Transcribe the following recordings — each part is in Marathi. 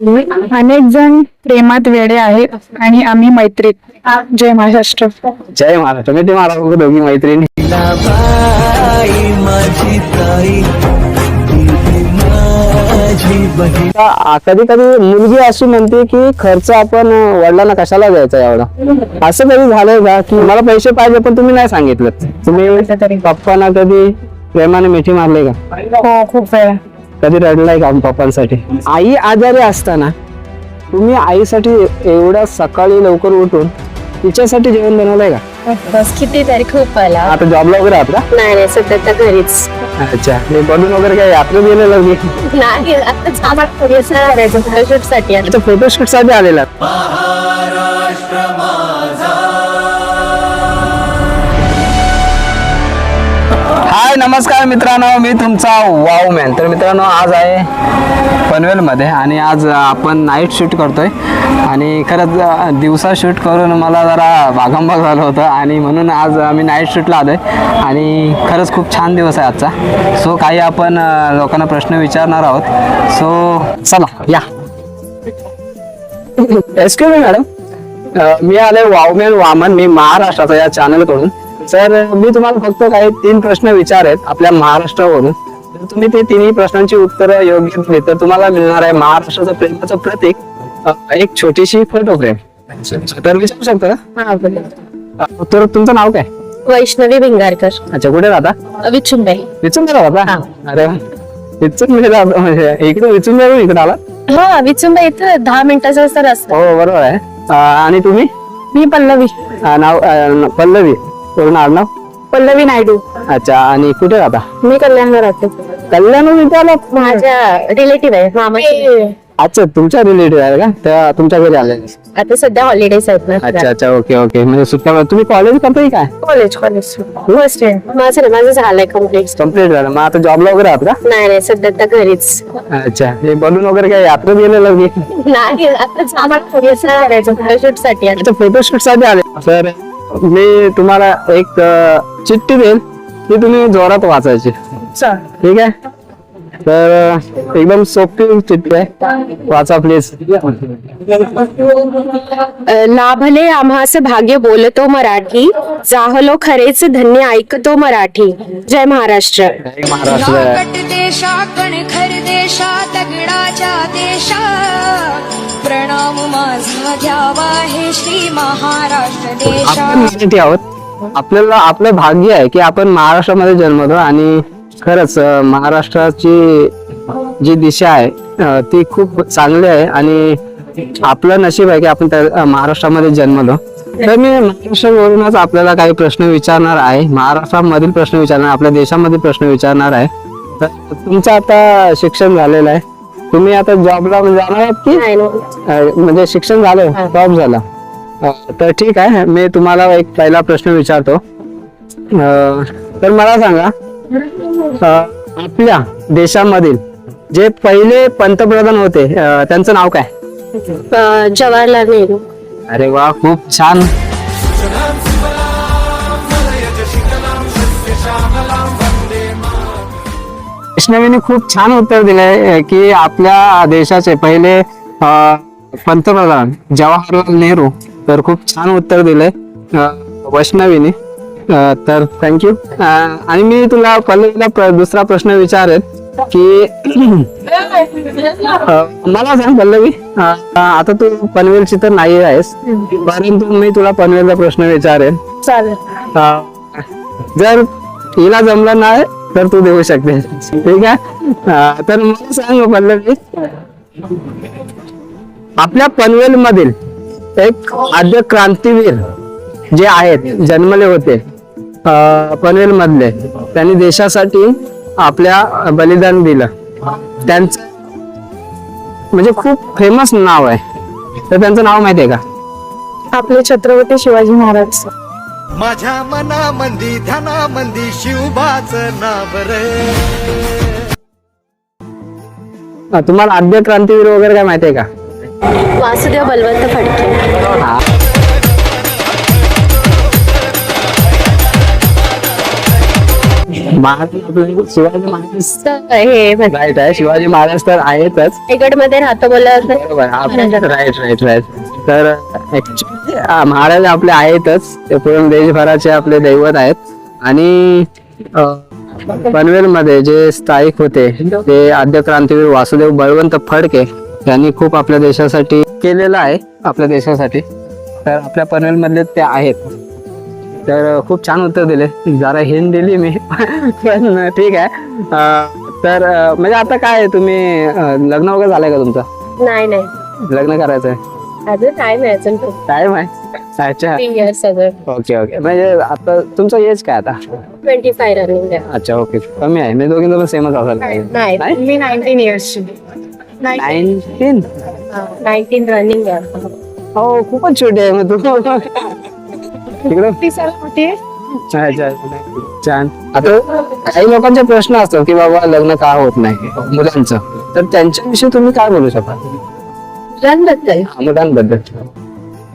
अनेक जण प्रेमात वेडे आहेत आणि आम्ही मैत्रीत. जय महाराष्ट्र. जय महाराष्ट्र. मी ते महाराष्ट्र दोघी मैत्रिणी. बाई माझी ताई तुझी माझी बहीण कधी कधी मुलगी अशी म्हणते की खर्च आपण वडिलांना कशाला द्यायचा एवढा? असं कधी झालंय का? की मला पैसे पाहिजे पण तुम्ही नाही सांगितलं. तुम्ही पप्पांना कधी प्रेमाने मिठी मारले का? हो खूप वेळा. कधी रडलाय का पप्पांसाठी? आई आजारी असताना तुम्ही आईसाठी एवढ्या सकाळी लवकर उठून तिच्यासाठी जेवण बनवलंय का? बस कितीतरी खूप आला. आता जॉबला वगैरे आहात का? नाही नाही सध्या तर घरीच. अच्छा मी बनवून वगैरे काय यात्रा गेलेलं मी नाही आता आम्हाला करायचं फोटोशूटसाठी आता फोटोशूटसाठी आलेला. हाय नमस्कार मित्रांनो मी तुमचा वाव मॅन तर मित्रांनो आज आहे पनवेलमध्ये आणि आज आपण नाईट शूट करतोय. आणि खरंच दिवसा शूट करून मला जरा भागंभाग झालं होतं आणि म्हणून आज आम्ही नाईट शूटला आलो आहे आणि खरंच खूप छान दिवस आहे आजचा. सो काही आपण लोकांना प्रश्न विचारणार आहोत. सो चला या. एक्सक्यूज मी मॅडम अ, मी आले वावमेन वामन. मी महाराष्ट्राचा या चॅनलकडून सर मी तुम्हाला फक्त काही तीन प्रश्न विचार आहेत आपल्या महाराष्ट्रावरून. जर तुम्ही ते तिन्ही प्रश्नांची उत्तरं योग्य दिली तर तुम्हाला मिळणार आहे महाराष्ट्राचं प्रेमाचं प्रतीक अ, एक छोटीशी फोटो फ्रेम. तर विचारू शकता का अ, तर तुमचं नाव काय? वैष्णवी भिंगारकर अच्छा कुठे राहता? विचुंबाई. विचून राहता? अरे वा. विचून म्हणजे म्हणजे इकडे विचून इकडे आला हा विचुंबाई इथं दहा मिनिटाचा रस्ता हो बरोबर आहे. अ, आणि तुम्ही? मी पल्लवी. अ, नाव अ, पल्लवी. पूर्ण आडनाव? पल्लवी नायडू. अच्छा आणि कुठे राहता? मी कल्याणला राहते कल्याण विद्यालय? माझ्या रिलेटिव्ह आहे मामाची. अच्छा तुमच्या रिलेटिव्ह आहे का? त्या तुमच्या घरी आले आता सध्या हॉलिडेज आहेत ना. अच्छा अच्छा ओके ओके म्हणजे सुट्ट्या तुम्ही कॉलेज करताय काय कॉलेज कॉलेज फर्स्ट इयर माझं नाही, माझं झालंय कंप्लीट कंप्लीट झालं. मग आता जॉबला वगैरे आहात का? नाही नाही सध्या तर घरीच. अच्छा हे बलून वगैरे काय यात्रा गेलेलं मी नाही आता आम्हाला फोटोशूटसाठी अच्छा फोटोशूटसाठी आले. सर मी तुम्हाला एक अ, चिठ्ठी देईल ती तुम्ही जोरात वाचायची. ठीक आहे? तर एकदम सोपी चिठ्ठी आहे. वाचा प्लीज लाभले आम्हास भाग्य बोलतो मराठी जाहलो खरेच धन्य ऐकतो मराठी. जय महाराष्ट्र. महाराष्ट्र. नागट देशा कणखर देशा दगडाच्या देशा. प्रणाम माझा द्यावा हे श्री महाराष्ट्र देशा. आपण मराठी आहोत. आपल्याला आपलं भाग्य आहे की आपण महाराष्ट्रामध्ये जन्मलो आणि खरंच महाराष्ट्राची जी दिशा आहे ती खूप चांगली आहे आणि आपलं नशीब आहे की आपण त्या महाराष्ट्रामध्ये जन्मलो तर मी महाराष्ट्रावरूनच आपल्याला काही प्रश्न विचारणार आहे. महाराष्ट्रामधील प्रश्न विचारणार आपल्या देशामधील प्रश्न विचारणार आहे. तर तुमचं आता शिक्षण झालेलं आहे. तुम्ही आता जॉबला जाणार आहात की? म्हणजे शिक्षण झालं जॉब झाला. तर ठीक आहे मी तुम्हाला एक पहिला प्रश्न विचारतो. तर मला सांगा आपल्या देशामधील जे पहिले पंतप्रधान होते अं, त्यांचं नाव काय? अं, जवाहरलाल नेहरू. अरे वा खूप छान. वैष्णवीने खूप छान उत्तर दिलंय की आपल्या देशाचे पहिले अं, पंतप्रधान जवाहरलाल नेहरू तर खूप छान उत्तर दिलंय अं, वैष्णवीने. अं, तर थँक्यू आणि मी तुला पल्लवीला प्र- दुसरा प्रश्न विचारेल की अं, मला सांग पल्लवी अं, आता तू पनवेलची तर नाही आहेस परंतु मी तुला पनवेलचा प्रश्न विचारेन चालेल. अं, जर हिला जमलं नाही तर तू देऊ शकते. ठीक आहे? अं, तर मला सांग पल्लवी आपल्या पनवेल मधील एक आद्य क्रांतीवीर जे आहेत जन्मले होते पनवेल मधले त्यांनी देशासाठी आपल्या बलिदान दिलं. त्यांचं म्हणजे खूप फेमस नाव आहे. तर त्यांचं नाव माहिती आहे का? आपले छत्रपती शिवाजी महाराज माझ्या मनामंदी ध्यानामंदी शिवबाच नाव रे. तुम्हाला आद्य क्रांतीवीर वगैरे काय माहिती आहे का? वासुदेव बलवंत फडके. महाराज शिवाजी महाराज तर हे राईट आहे शिवाजी महाराज तर. आहेतच रायगडमध्ये राहतो बरोबर राईट राईट राईट. तर actually, महाराज आपले आहेतच. ते पूर्ण देशभराचे आपले दैवत आहेत. आणि पनवेल मध्ये जे स्थायिक होते ते आद्य क्रांतीवीर वासुदेव बळवंत फडके यांनी खूप आपल्या देशासाठी केलेलं आहे आपल्या देशासाठी. तर आपल्या पनवेल मधले ते आहेत. तर खूप छान उत्तर दिले. जरा हिंट दिली मी पण ठीक आहे. तर म्हणजे आता काय आहे, तुम्ही लग्न वगैरे झालंय का तुमचं? नाही नाही. लग्न अजून टाइम आहे अजून खूप. टाइम आहे? अच्छा. थ्री इयर्स अजून. Okay okay. म्हणजे आता तुमचं एज काय आता? ट्वेंटी फाय रनिंग अच्छा ओके. कमी आहे. म्हणजे दोघींचं पण सेमच असेल. नाही मी नाईन्टीन इयर्सची नाईन्टीन नाईन्टीन रनिंग आहे. हो खूपच छोटी आहे. मग तू. अच्छा अच्छा. छान आता काही लोकांचे प्रश्न असतात की बाबा लग्न का होत नाही? मुलांचं. तर त्यांच्याविषयी तुम्ही काय बोलू शकता? मुलांबद्दल. मुलांबद्दल.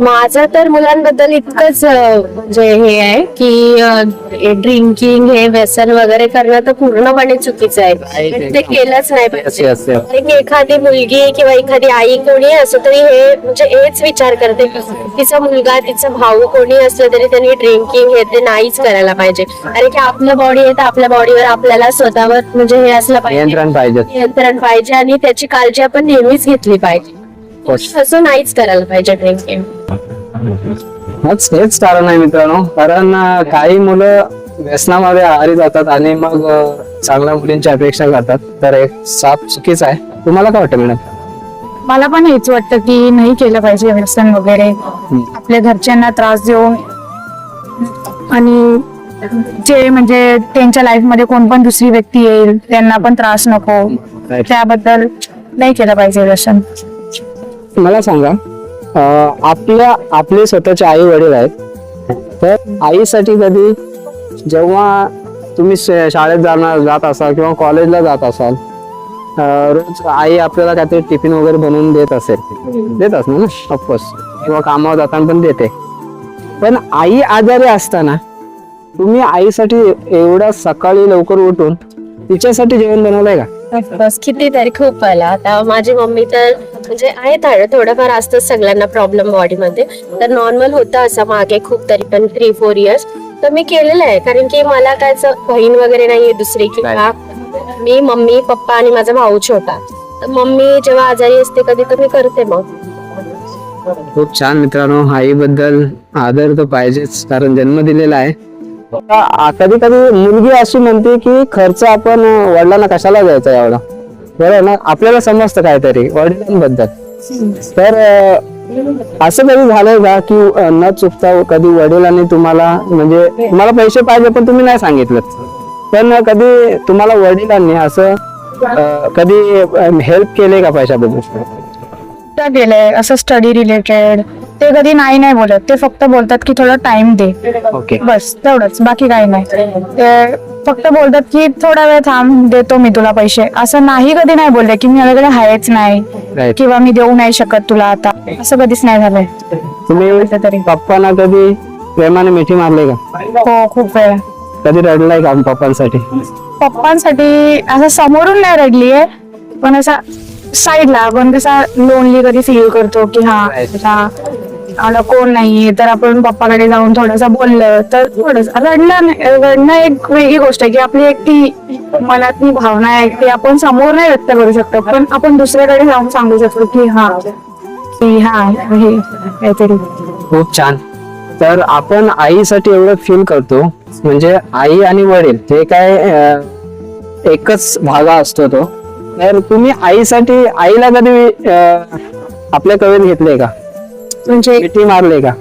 माझं तर मुलांबद्दल इतकंच म्हणजे हे आहे की ड्रिंकिंग हे व्यसन वगैरे करणं तर पूर्णपणे चुकीचं आहे. ते केलंच नाही पाहिजे. एखादी मुलगी किंवा एखादी आई कोणी असो तरी हे म्हणजे हेच विचार करते की तिचा मुलगा तिचा भाऊ कोणी असलं तरी त्यांनी ड्रिंकिंग हे ते नाहीच करायला पाहिजे. कारण की आपलं बॉडी आहे तर आपल्या बॉडीवर आपल्याला स्वतःवर म्हणजे हे असलं पाहिजे. नियंत्रण पाहिजे. नियंत्रण पाहिजे आणि त्याची काळजी आपण नेहमीच घेतली पाहिजे. असं नाहीच करायला पाहिजे ड्रिंकिंग हेच हेच कारण आहे मित्रांनो. कारण काही मुलं व्यसनामध्ये आहारी जातात आणि मग चांगल्या मुलींची अपेक्षा करतात. तर एक साप चुकीचा आहे. तुम्हाला काय वाटतं मॅडम मला पण हेच वाटतं की नाही केलं पाहिजे व्यसन वगैरे. आपल्या घरच्यांना त्रास देऊन आणि जे म्हणजे त्यांच्या लाईफमध्ये कोण पण दुसरी व्यक्ती येईल त्यांना पण त्रास नको. त्याबद्दल नाही केलं पाहिजे व्यसन. मला सांगा अं, आपल्या आपले स्वतःचे आई वडील आहेत. तर आईसाठी कधी जेव्हा तुम्ही शे- शाळेत जाणार जात असाल किंवा कॉलेजला जात असाल अं, रोज आई आपल्याला काहीतरी टिफिन वगैरे बनवून देत असेल. देत असणार ना? ऑफकोर्स किंवा कामावर जाताना पण देते. पण आई आजारी असताना तुम्ही आईसाठी एवढा सकाळी लवकर उठून तिच्यासाठी जेवण बनवलंय का? बस कितीतरी खूप आला आता माझी मम्मी तर म्हणजे आहे थोडं थोडंफार असतं सगळ्यांना प्रॉब्लेम बॉडीमध्ये तर नॉर्मल होतं असं मागे खूप तरी पण थ्री फोर इयर्स तर मी केलेलं आहे. कारण की मला काय बहीण वगैरे नाहीये दुसरी किंवा मी मम्मी पप्पा आणि माझा भाऊ छोटा. तर मम्मी जेव्हा आजारी असते कधी तर मी करते मग. खूप छान मित्रांनो आईबद्दल आदर तर पाहिजेच कारण जन्म दिलेला आहे. कधी कधी मुलगी अशी म्हणते की खर्च आपण वडिलांना कशाला द्यायचा एवढा? बरोबर ना? आपल्याला समजतं काहीतरी वडिलांबद्दल. तर असं कधी झालंय का की न चुकता कधी वडिलांनी तुम्हाला म्हणजे तुम्हाला पैसे पाहिजे पण तुम्ही नाही सांगितलं? पण कधी तुम्हाला वडिलांनी असं कधी हेल्प केले का पैशाबद्दल? केलंय असं स्टडी रिलेटेड ते कधी नाही नाही बोलत. ते फक्त बोलतात की थोडा टाइम दे. ओके बस तेवढंच. बाकी काही नाही. ते फक्त बोलतात की थोडा वेळ थांब देतो मी तुला पैसे. असं नाही कधी नाही बोलले की मी माझ्याकडे आहेच नाही. किंवा मी देऊ नाही शकत तुला आता. असं कधीच नाही झालंय. तुम्ही तरी. पप्पांना कधी प्रेमाने मिठी मारले का? हो खूप वेळ. कधी रडलाय का पप्पांसाठी? पप्पांसाठी असं समोरून नाही रडली आहे पण असा साईडला आपण कसा लोनली कधी फील करतो की हा Right. आता आला कोण नाहीये? तर आपण पप्पाकडे जाऊन थोडंसं बोललं तर थोडस रडणं नाही- रडणं एक वेगळी गोष्ट आहे की आपली एक ती मनातली भावना आहे ती आपण समोर नाही व्यक्त करू शकतो पण आपण दुसऱ्याकडे जाऊन सांगू शकतो की हा की हा हे काहीतरी. खूप छान. तर आपण आईसाठी एवढं फील करतो म्हणजे आई आणि वडील हे काय अं, एकच भागा असतो तो. तर तुम्ही आईसाठी आईला कधी अं, आपल्या कवेत घेतले का? म्हणजे मिठी मारले का?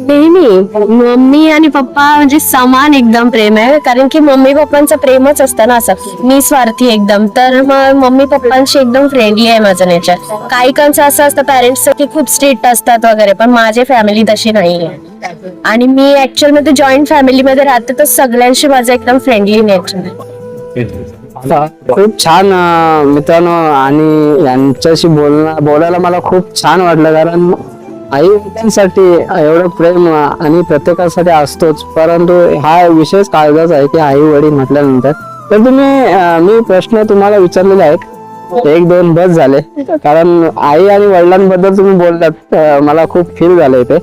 नेहमी. मम्मी आणि पप्पा म्हणजे समान एकदम प्रेम आहे कारण की मम्मी पप्पांचं प्रेमच असतं ना असं. मी स्वार्थी एकदम. तर मग मम्मी पप्पांशी एकदम फ्रेंडली आहे माझं नेचर. काही कांचं असं असतं पॅरेंट्स की खूप स्ट्रिक्ट असतात वगैरे पण माझी फॅमिली तशी नाही आहे आणि मी ऍक्च्युअलमध्ये जॉईंट फॅमिलीमध्ये राहते तर सगळ्यांशी माझं एकदम फ्रेंडली नेचर आहे. खूप छान अं, मित्रांनो आणि यांच्याशी बोलणं बोलायला मला खूप छान वाटलं कारण आई वडिलांसाठी एवढं प्रेम आणि प्रत्येकासाठी असतोच परंतु हा विशेष काळजाचा आहे की आई वडील म्हटल्यानंतर. तर तुम्ही मी प्रश्न तुम्हाला विचारलेले आहेत एक दोन बस झाले. कारण आई आणि वडिलांबद्दल तुम्ही बोललात मला खूप फील झालं इथे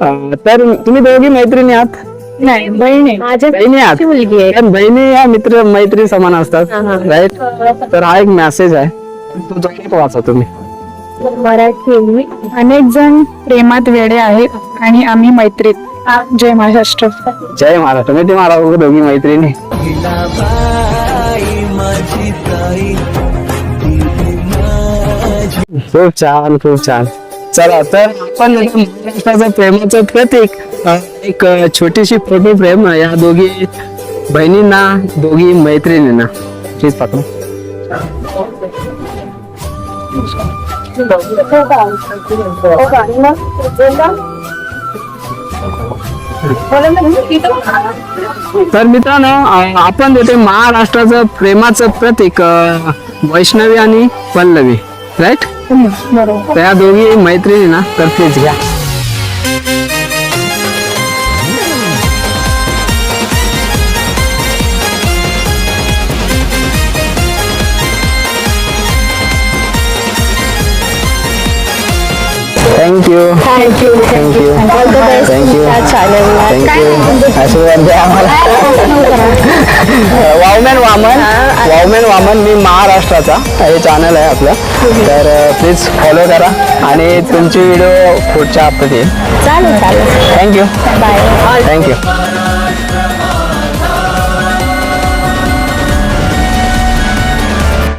अं, तर तुम्ही दोघी मैत्रिणी आहात? नाही बहिणी. बहिणी आहात. कारण बहिणी या मित्र मैत्री समान असतात. राईट तर हा एक मेसेज आहे. तो वाचा तुम्ही. मराठी अनेक जण प्रेमात वेडे आहेत आणि आम्ही मैत्रीत. जय महाराष्ट्र. जय महाराष्ट्र. मी ते मला दोघी मैत्रिणी. खूप छान खूप छान. चला तर आपण प्रेमाचं प्रतीक एक छोटीशी फोटो प्रेम या दोघी बहिणींना दोघी मैत्रिणींना. प्लीज पकडा तर मित्रांनो आपण देते महाराष्ट्राचं प्रेमाचं प्रतीक वैष्णवी आणि पल्लवी. राईट बरोबर. तर या दोघी मैत्रिणी ना तर प्लीज घ्या. Thank you thank you thank you all the best thank you त्या चॅनलला थँक्यू आशीर्वाद द्या आम्हाला वावमॅन वामन वावमॅन वामन मी महाराष्ट्राचा हे चॅनल आहे आपलं. तर प्लीज फॉलो करा आणि तुमची व्हिडिओ पुढच्या हप्त्यात येईल. चालेल चालेल. Thank you bye thank you